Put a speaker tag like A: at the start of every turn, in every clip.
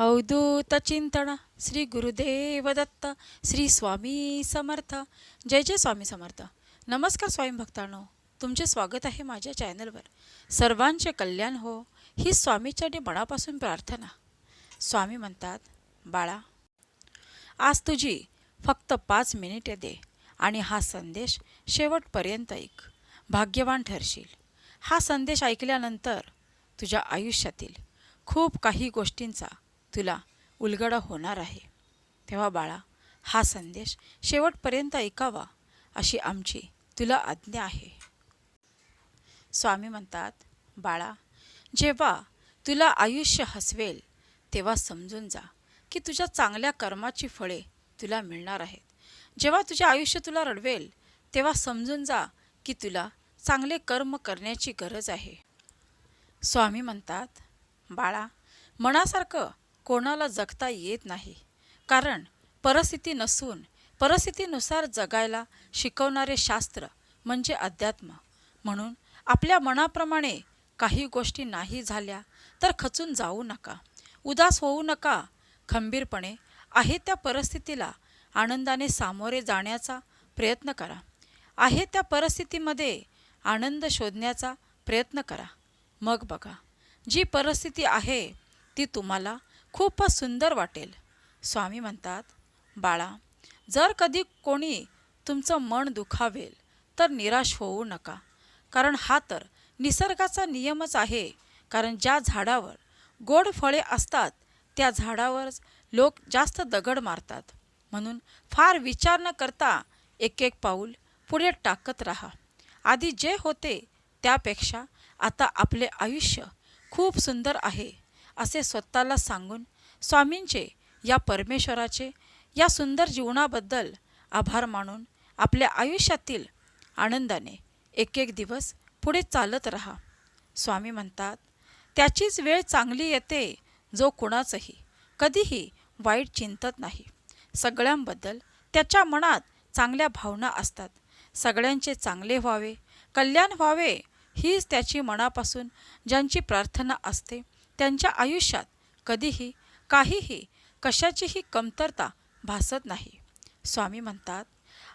A: अवधूत चिंतन श्री गुरुदेव दत्त श्री स्वामी समर्थ जय जय स्वामी समर्थ नमस्कार स्वामी भक्तांनो तुमचे स्वागत आहे माझ्या चॅनलवर सर्वांचे कल्याण हो ही स्वामीच्याने मनापासून प्रार्थना स्वामी म्हणतात बाळा आज तुझी फक्त पाच मिनिटे दे आणि हा संदेश शेवटपर्यंत ऐक भाग्यवान ठरशील हा संदेश ऐकल्यानंतर तुझ्या आयुष्यातील खूप काही गोष्टींचा तुला उलगडा होणार आहे. तेव्हा बाळा हा संदेश शेवटपर्यंत ऐकावा अशी आमची तुला आज्ञा आहे. स्वामी म्हणतात बाळा जेव्हा तुला आयुष्य हसवेल तेव्हा समजून जा की तुझ्या चांगल्या कर्माची फळे तुला मिळणार आहेत. जेव्हा तुझे आयुष्य तुला रडवेल तेव्हा समजून जा की तुला चांगले कर्म करण्याची गरज आहे. स्वामी म्हणतात बाळा मनासारखं कोणाला जगता येत नाही. कारण परिस्थिती नसून परिस्थितीनुसार जगायला शिकवणारे शास्त्र म्हणजे अध्यात्म. म्हणून आपल्या मनाप्रमाणे काही गोष्टी नाही झाल्या तर खचून जाऊ नका. उदास होऊ नका. खंबीरपणे आहे त्या परिस्थितीला आनंदाने सामोरे जाण्याचा प्रयत्न करा. आहे त्या परिस्थितीमध्ये आनंद शोधण्याचा प्रयत्न करा. मग बघा जी परिस्थिती आहे ती तुम्हाला खूपच सुंदर वाटेल. स्वामी म्हणतात बाळा जर कधी कोणी तुमचं मन दुखावेल तर निराश होऊ नका. कारण हा तर निसर्गाचा नियमच आहे. कारण ज्या झाडावर गोड फळे असतात त्या झाडावरच लोक जास्त दगड मारतात. म्हणून फार विचार न करता एक एक पाऊल पुढे टाकत राहा. आधी जे होते त्यापेक्षा आता आपले आयुष्य खूप सुंदर आहे. असे स्वतःला सांगून स्वामींचे या परमेश्वराचे या सुंदर जीवनाबद्दल आभार मानून आपल्या आयुष्यातील आनंदाने एक एक दिवस पुढे चालत राहा. स्वामी म्हणतात त्याचीच वेळ चांगली येते जो कुणाचंही कधीही वाईट चिंतत नाही. सगळ्यांबद्दल त्याच्या मनात चांगल्या भावना असतात. सगळ्यांचे चांगले व्हावे कल्याण व्हावे हीच त्याची मनापासून ज्यांची प्रार्थना असते त्यांच्या आयुष्यात कधीही काहीही कशाचीही कमतरता भासत नाही. स्वामी म्हणतात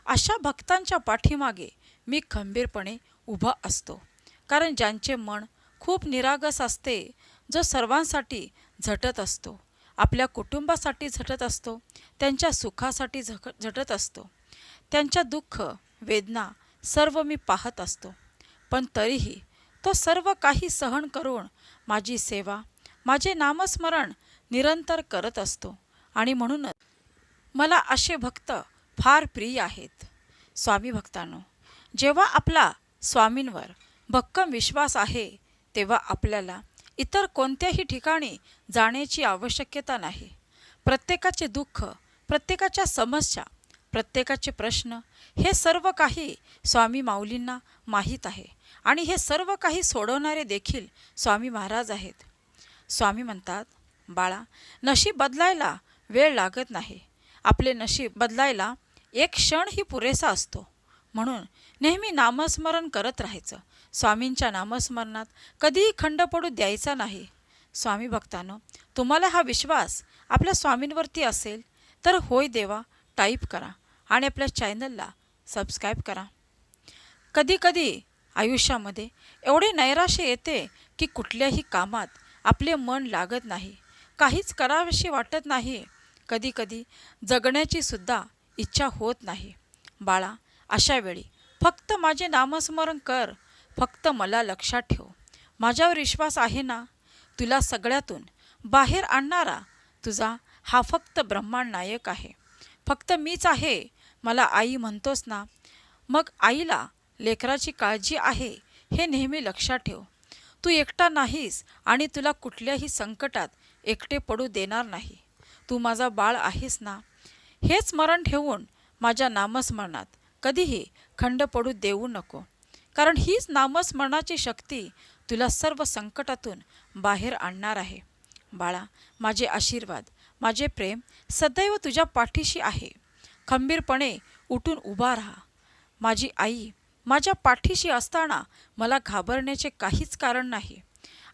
A: अशा भक्तांच्या पाठीमागे मी खंबीरपणे उभा असतो. कारण ज्यांचे मन खूप निरागस असते जो सर्वांसाठी झटत असतो आपल्या कुटुंबासाठी झटत असतो त्यांच्या सुखासाठी झक झटत असतो. त्यांच्या दुःख वेदना सर्व मी पाहत असतो. पण तरीही तो सर्व काही सहन करून माझी सेवा माझे नामस्मरण निरंतर करत असतो. आणि म्हणूनच मला असे भक्त फार प्रिय आहेत. स्वामी भक्तांनो जेव्हा आपला स्वामींवर भक्कम विश्वास आहे तेव्हा आपल्याला इतर कोणत्याही ठिकाणी जाण्याची आवश्यकता नाही. प्रत्येकाचे दुःख प्रत्येकाच्या समस्या प्रत्येकाचे प्रश्न हे सर्व काही स्वामी माऊलींना माहीत आहे. आणि हे सर्व काही सोडवणारे देखील स्वामी महाराज आहेत. स्वामी म्हणतात बाळा नशीब बदलायला वेळ लागत नाही. आपले नशीब बदलायला एक क्षणही पुरेसा असतो. म्हणून नेहमी नामस्मरण करत राहायचं. स्वामींच्या नामस्मरणात कधीही खंड पडू द्यायचा नाही. स्वामी भक्तांनो तुम्हाला हा विश्वास आपल्या स्वामींवरती असेल तर होय देवा टाईप करा आणि आपल्या चॅनलला सबस्क्राईब करा. कधीकधी आयुष्यामध्ये एवढे नैराश्य येते की कुठल्याही कामात आपले मन लागत नाही. काहीच करावेशी वाटत नाही. कधीकधी जगण्याची सुद्धा इच्छा होत नाही. बाळा अशा वेळी फक्त माझे नामस्मरण कर. फक्त मला लक्षात ठेव. माझ्यावर विश्वास आहे ना? तुला सगळ्यातून बाहेर आणणारा तुझा हा फक्त ब्रह्मांड नायक आहे. फक्त मीच आहे. मला आई म्हणतोस ना? मग आईला लेकराची काळजी आहे हे नेहमी लक्षात ठेव. तू एकटा नाहीस आणि तुला कुठल्याही संकटात एकटे पडू देणार नाही. तू माझा बाळ आहेस ना? हे स्मरण ठेवून माझ्या नामस्मरणात कधीही खंड पडू देऊ नको. कारण हीच नामस्मरणाची शक्ती तुला सर्व संकटातून बाहेर आणणार आहे. बाळा माझे आशीर्वाद माझे प्रेम सदैव तुझ्या पाठीशी आहे. खंबीरपणे उठून उभा राहा. माझी आई माझ्या पाठीशी असताना मला घाबरण्याचे काहीच कारण नाही.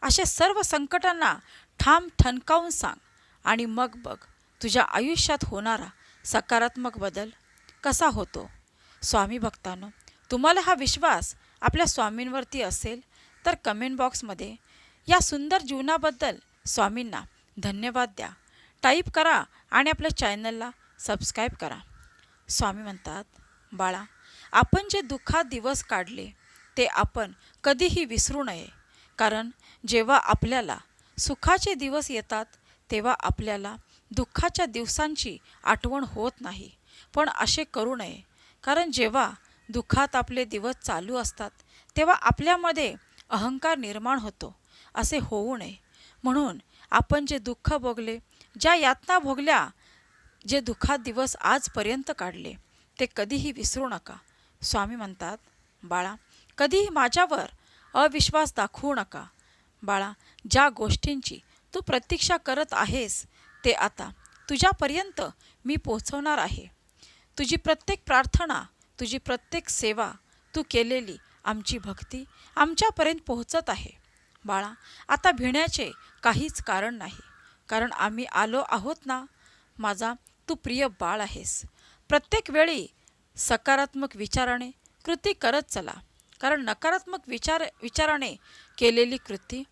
A: अशा सर्व संकटांना ठाम ठणकावून सांग आणि मग बघ तुझ्या आयुष्यात होणारा सकारात्मक बदल कसा होतो? स्वामी भक्तांनो तुम्हाला हा विश्वास आपल्या स्वामींवरती असेल तर कमेंट बॉक्समध्ये या सुंदर जीवनाबद्दल स्वामींना धन्यवाद द्या. टाईप करा आणि आपल्या चॅनलला सबस्क्राईब करा. स्वामी म्हणतात बाळा आपण जे दुःखात दिवस काढले ते आपण कधीही विसरू नये. कारण जेव्हा आपल्याला सुखाचे दिवस येतात तेव्हा आपल्याला दुःखाच्या दिवसांची आठवण होत नाही. पण असे करू नये. कारण जेव्हा दुःखात आपले दिवस चालू असतात तेव्हा आपल्यामध्ये अहंकार निर्माण होतो. असे होऊ नये. म्हणून आपण जे दुःख भोगले ज्या यातना भोगल्या जे दुःखात दिवस आजपर्यंत काढले ते कधीही विसरू नका. स्वामी म्हणतात बाळा कधीही माझ्यावर अविश्वास दाखवू नका. बाळा ज्या गोष्टींची तू प्रतीक्षा करत आहेस ते आता तुझ्यापर्यंत मी पोचवणार आहे. तुझी प्रत्येक प्रार्थना तुझी प्रत्येक सेवा तू केलेली आमची भक्ती आमच्यापर्यंत पोहोचत आहे. बाळा आता भिण्याचे काहीच कारण नाही. कारण आम्ही आलो आहोत ना? माझा तू प्रिय बाळ आहेस. प्रत्येक वेळी सकारात्मक विचाराने कृती करत चला. कारण नकारात्मक विचार विचाराने केलेली कृती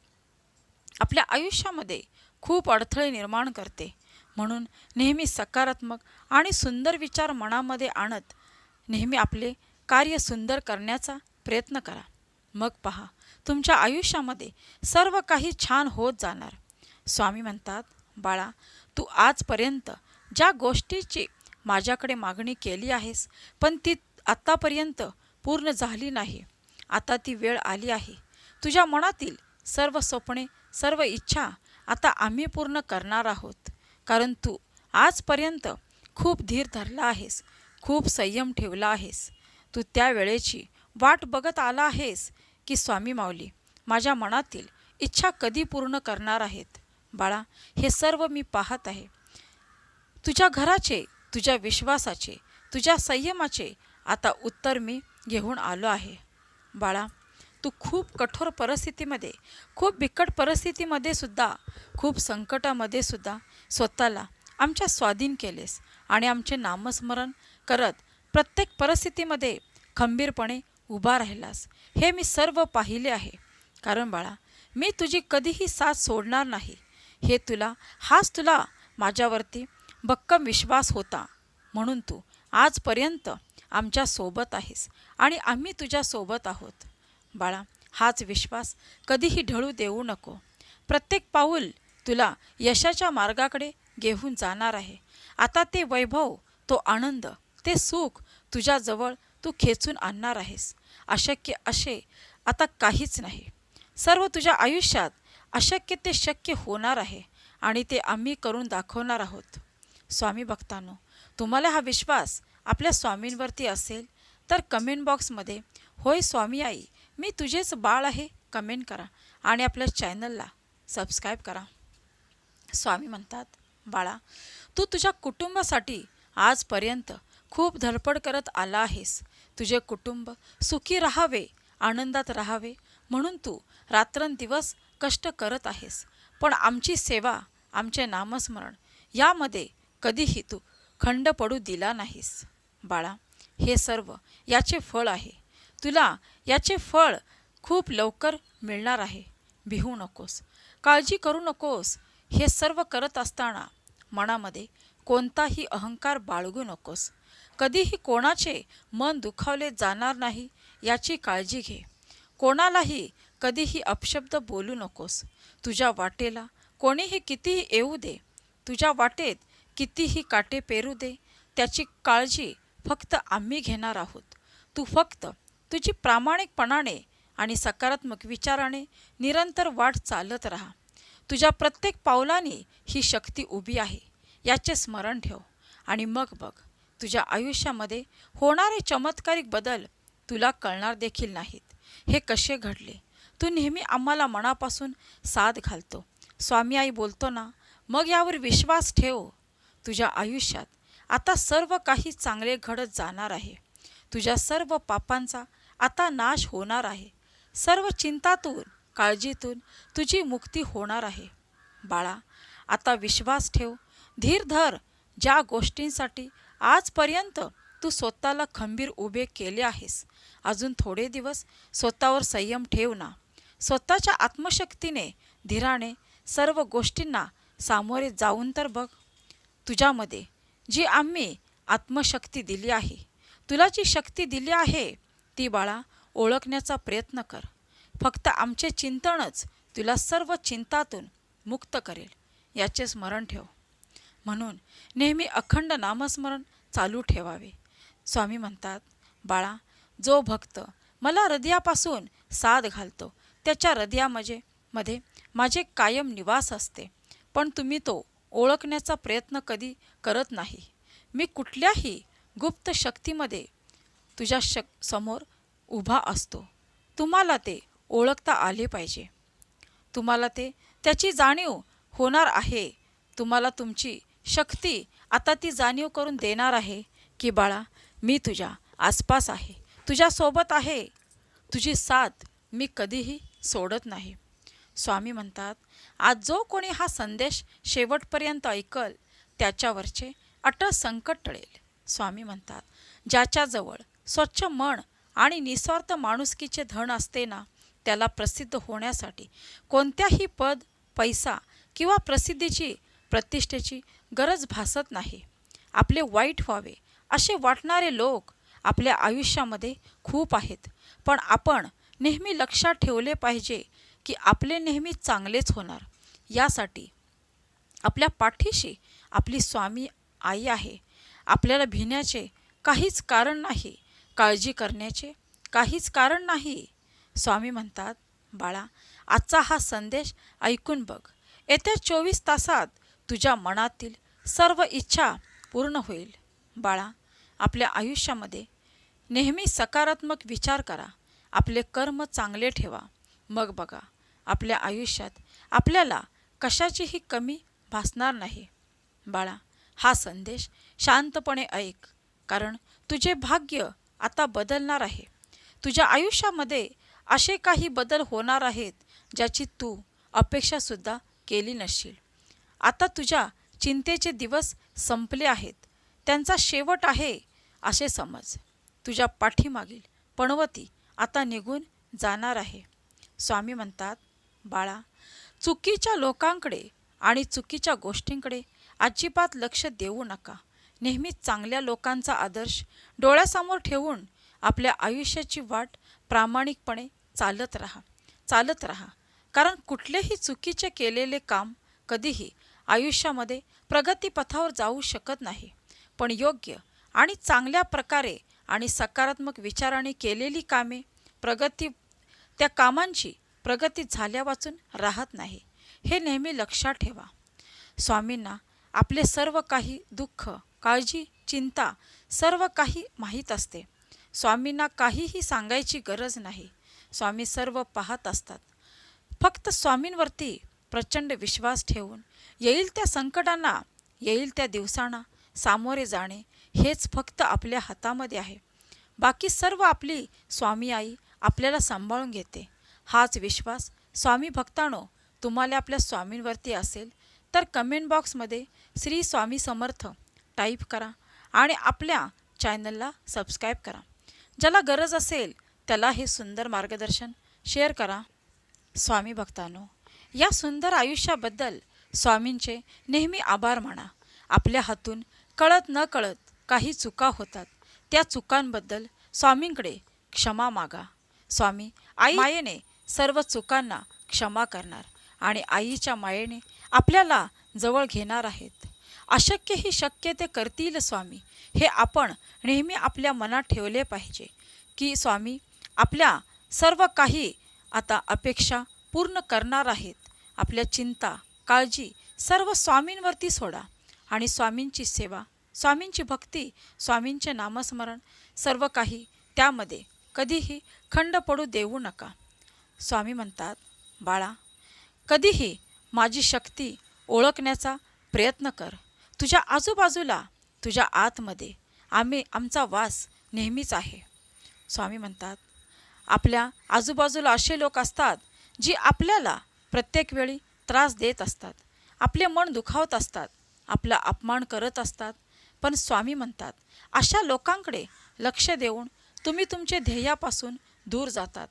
A: आपल्या आयुष्यामध्ये खूप अडथळे निर्माण करते. म्हणून नेहमी सकारात्मक आणि सुंदर विचार मनामध्ये आणत नेहमी आपले कार्य सुंदर करण्याचा प्रयत्न करा. मग पहा तुमच्या आयुष्यामध्ये सर्व काही छान होत जाणार. स्वामी म्हणतात बाळा तू आजपर्यंत ज्या गोष्टीची माझ्याकडे मागणी केली आहेस पण ती आत्तापर्यंत पूर्ण झाली नाही. आता ती वेळ आली आहे. तुझ्या मनातील सर्व स्वप्ने सर्व इच्छा आता आम्ही पूर्ण करणार आहोत. कारण तू आजपर्यंत खूप धीर धरला आहेस खूप संयम ठेवला आहेस. तू त्या वेळेची वाट बघत आला आहेस की स्वामी माऊली माझ्या मनातील इच्छा कधी पूर्ण करणार आहेत? बाळा हे सर्व मी पाहत आहे. तुझ्या घराचे तुझ्या विश्वासाचे तुझ्या संयमाचे आता उत्तर मी घेऊन आलो आहे. बाळा तू खूप कठोर परिस्थितीमध्ये खूप बिकट परिस्थितीमध्ये सुद्धा खूप संकटामध्ये सुद्धा स्वतःला आमच्या स्वाधीन केलेस आणि आमचे नामस्मरण करत प्रत्येक परिस्थितीमध्ये खंबीरपणे उभा राहिलास. हे मी सर्व पाहिले आहे. कारण बाळा मी तुझी कधीही साथ सोडणार नाही. हे तुला हाच तुला माझ्यावरती भक्कम विश्वास होता. म्हणून तू आजपर्यंत आमच्यासोबत आहेस आणि आम्ही तुझ्या सोबत आहोत. बाळा हाच विश्वास कधीही ढळू देऊ नको. प्रत्येक पाऊल तुला यशाच्या मार्गाकडे घेऊन जाणार आहे. आता ते वैभव तो आनंद ते सुख तुझ्याजवळ तू खेचून आणणार आहेस. अशक्य असे आता काहीच नाही. सर्व तुझ्या आयुष्यात अशक्य ते शक्य होणार आहे आणि ते आम्ही करून दाखवणार आहोत. स्वामी भक्तांनो तुम्हाला हा विश्वास आपल्या स्वामींवरती असेल तर कमेंट बॉक्समध्ये होय स्वामी आई मी तुझेच बाळ आहे कमेंट करा आणि आपल्या चॅनलला सबस्क्राईब करा. स्वामी म्हणतात बाळा तू तुझ्या कुटुंबासाठी आजपर्यंत खूप धडपड करत आला आहेस. तुझे कुटुंब सुखी राहावे आनंदात राहावे म्हणून तू रात्रंदिवस कष्ट करत आहेस. पण आमची सेवा आमचे नामस्मरण यामध्ये कधीही तू खंड पडू दिला नाहीस. बाळा हे सर्व याचे फळ आहे. तुला याचे फळ खूप लवकर मिळणार आहे. भिवू नकोस. काळजी करू नकोस. हे सर्व करत असताना मनामध्ये कोणताही अहंकार बाळगू नकोस. कधीही कोणाचे मन दुखावले जाणार नाही याची काळजी घे. कोणालाही कधीही अपशब्द बोलू नकोस. तुझ्या वाटेला कोणीही कितीही येऊ दे. तुझ्या वाटेत कितीही काटे पेरू दे त्याची काळजी फक्त आम्ही घेणार आहोत. तू फक्त तुझी प्रामाणिकपणाने आणि सकारात्मक विचाराने निरंतर वाट चालत राहा. तुझ्या प्रत्येक पावलाने ही शक्ती उभी आहे याचे स्मरण ठेव. आणि मग बघ तुझ्या आयुष्यामध्ये होणारे चमत्कारिक बदल तुला कळणार देखील नाहीत. हे कसे घडले? तू नेहमी आम्हाला मनापासून साथ घालतो. स्वामी आई बोलतो ना मग यावर विश्वास ठेव. तुझ्या आयुष्यात. आता सर्व काही चांगले घडत जाणार आहे. तुझ्या सर्व पापांचा आता नाश होणार आहे. सर्व चिंतातून काळजीतून तुझी मुक्ती होणार आहे. बाळा आता विश्वास ठेव. धीर धर. ज्या गोष्टींसाठी आजपर्यंत तू स्वतःला खंबीर उभे केले आहेस अजून थोडे दिवस स्वतःवर संयम ठेव ना. स्वतःच्या आत्मशक्तीने धीराने सर्व गोष्टींना सामोरे जाऊन तर बघ. तुझ्यामध्ये जी आम्ही आत्मशक्ती दिली आहे. तुला जी शक्ती दिली आहे ती बाळा ओळखण्याचा प्रयत्न कर. फक्त आमचे चिंतनच तुला सर्व चिंतातून मुक्त करेल. याचे स्मरण ठेव. म्हणून नेहमी अखंड नामस्मरण चालू ठेवावे. स्वामी म्हणतात बाळा जो भक्त मला हृदयापासून साथ घालतो त्याच्या हृदयामध्ये मध्ये माझे कायम निवास असते. पण तुम्ही तो ओळखण्याचा प्रयत्न कधी करत नाही. मी कुठल्याही गुप्त शक्तीमध्ये तुझ्या शक समोर उभा असतो. तुम्हाला ते ओळखता आले पाहिजे. तुम्हाला ते त्याची जाणीव होणार आहे. तुम्हाला तुमची शक्ती आता ती जाणीव करून देणार आहे की बाळा मी तुझ्या आसपास आहे. तुझ्यासोबत आहे. तुझी साथ मी कधीही सोडत नाही. स्वामी म्हणतात आज जो कोणी हा संदेश शेवटपर्यंत ऐकल त्याच्यावरचे अटळ संकट टळेल. स्वामी म्हणतात ज्याच्याजवळ स्वच्छ मन आणि निस्वार्थ माणुसकीचे धन असते ना त्याला प्रसिद्ध होण्यासाठी कोणत्याही पद पैसा किंवा प्रसिद्धीची प्रतिष्ठेची गरज भासत नाही. आपले वाईट व्हावे असे वाटणारे लोक आपल्या आयुष्यामध्ये खूप आहेत. पण आपण नेहमी लक्षात ठेवले पाहिजे की आपले नेहमी चांगलेच होणार. यासाठी आपल्या पाठीशी आपली स्वामी आई आहे. आपल्याला भिण्याचे काहीच कारण नाही. काळजी करण्याचे काहीच कारण नाही. स्वामी म्हणतात बाळा आजचा हा संदेश ऐकून बघ. येत्या चोवीस तासात तुझ्या मनातील सर्व इच्छा पूर्ण होईल. बाळा आपल्या आयुष्यामध्ये नेहमी सकारात्मक विचार करा. आपले कर्म चांगले ठेवा. मग बघा आपल्या आयुष्यात आपल्याला कशाचीही कमी भासणार नाही. बाळा हा संदेश शांतपणे ऐक कारण तुझे भाग्य आता बदलणार आहे. तुझ्या आयुष्यामध्ये असे काही बदल होणार आहेत ज्याची तू अपेक्षासुद्धा केली नसशील. आता तुझ्या चिंतेचे दिवस संपले आहेत. त्यांचा शेवट आहे असे समज. तुझ्या पाठीमागील पणवती आता निघून जाणार आहे. स्वामी म्हणतात बाळा चुकीच्या लोकांकडे आणि चुकीच्या गोष्टींकडे अजिबात लक्ष देऊ नका. नेहमी चांगल्या लोकांचा आदर्श डोळ्यासमोर ठेवून आपल्या आयुष्याची वाट प्रामाणिकपणे चालत राहा चालत राहा. कारण कुठलेही चुकीचे केलेले काम कधीही आयुष्यामध्ये प्रगतीपथावर जाऊ शकत नाही. पण योग्य आणि चांगल्या प्रकारे आणि सकारात्मक विचाराने केलेली कामे प्रगती त्या कामांची प्रगती झाल्या वाचून राहत नाही. हे नेहमी लक्षात ठेवा. स्वामींना आपले सर्व काही दुःख काळजी चिंता सर्व काही माहीत असते. स्वामींना काहीही सांगायची गरज नाही. स्वामी सर्व पाहत असतात. फक्त स्वामींवरती प्रचंड विश्वास ठेवून येईल त्या संकटांना येईल त्या दिवसांना सामोरे जाणे हेच फक्त आपल्या हातामध्ये आहे. बाकी सर्व आपली स्वामी आई आपल्याला सांभाळून घेते. हाच विश्वास स्वामी भक्तानो तुम्हाला आपल्या स्वामींवरती असेल तर कमेंट बॉक्समध्ये श्री स्वामी समर्थ टाईप करा आणि आपल्या चॅनलला सबस्क्राईब करा. ज्याला गरज असेल त्याला हे सुंदर मार्गदर्शन शेअर करा. स्वामी भक्तानो या सुंदर आयुष्याबद्दल स्वामींचे नेहमी आभार माना. आपल्या हातून कळत न कळत काही चुका होतात. त्या चुकांबद्दल स्वामींकडे क्षमा मागा. स्वामी आई मायेने सर्व चुकांना क्षमा करणार आणि आईच्या मायेने आपल्याला जवळ घेणार आहेत. अशक्य ही शक्य ते करतील स्वामी. हे आपण नेहमी आपल्या मनात ठेवले पाहिजे की स्वामी आपल्या सर्व काही आता अपेक्षा पूर्ण करणार आहेत. आपल्या चिंता काळजी सर्व स्वामींवरती सोडा आणि स्वामींची सेवा स्वामींची भक्ती स्वामींचे नामस्मरण सर्व काही त्यामध्ये कधीही खंड पडू देऊ नका. स्वामी म्हणतात बाळा कधीही माझी शक्ती ओळखण्याचा प्रयत्न कर. तुझ्या आजूबाजूला तुझ्या आतमध्ये आम्ही आमचा वास नेहमीच आहे. स्वामी म्हणतात आपल्या आजूबाजूला असे लोक असतात जी आपल्याला प्रत्येक वेळी त्रास देत असतात आपले मन दुखावत असतात आपला अपमान करत असतात. पण स्वामी म्हणतात अशा लोकांकडे लक्ष देऊन तुम्ही तुमचे ध्येयापासून दूर जातात.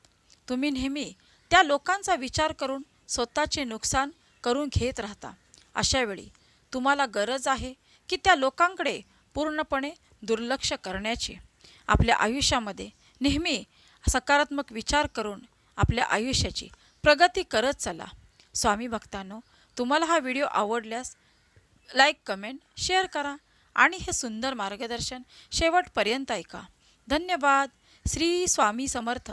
A: तुम्ही नेहमी त्या लोकांचा विचार करून स्वतःचे नुकसान करून घेत राहता. अशावेळी तुम्हाला गरज आहे की त्या लोकांकडे पूर्णपणे दुर्लक्ष करण्याची. आपल्या आयुष्यामध्ये नेहमी सकारात्मक विचार करून आपल्या आयुष्याची प्रगती करत चला. स्वामी भक्तांनो तुम्हाला हा व्हिडिओ आवडल्यास लाईक कमेंट शेअर करा आणि हे सुंदर मार्गदर्शन शेवटपर्यंत ऐका. धन्यवाद. श्री स्वामी समर्थ.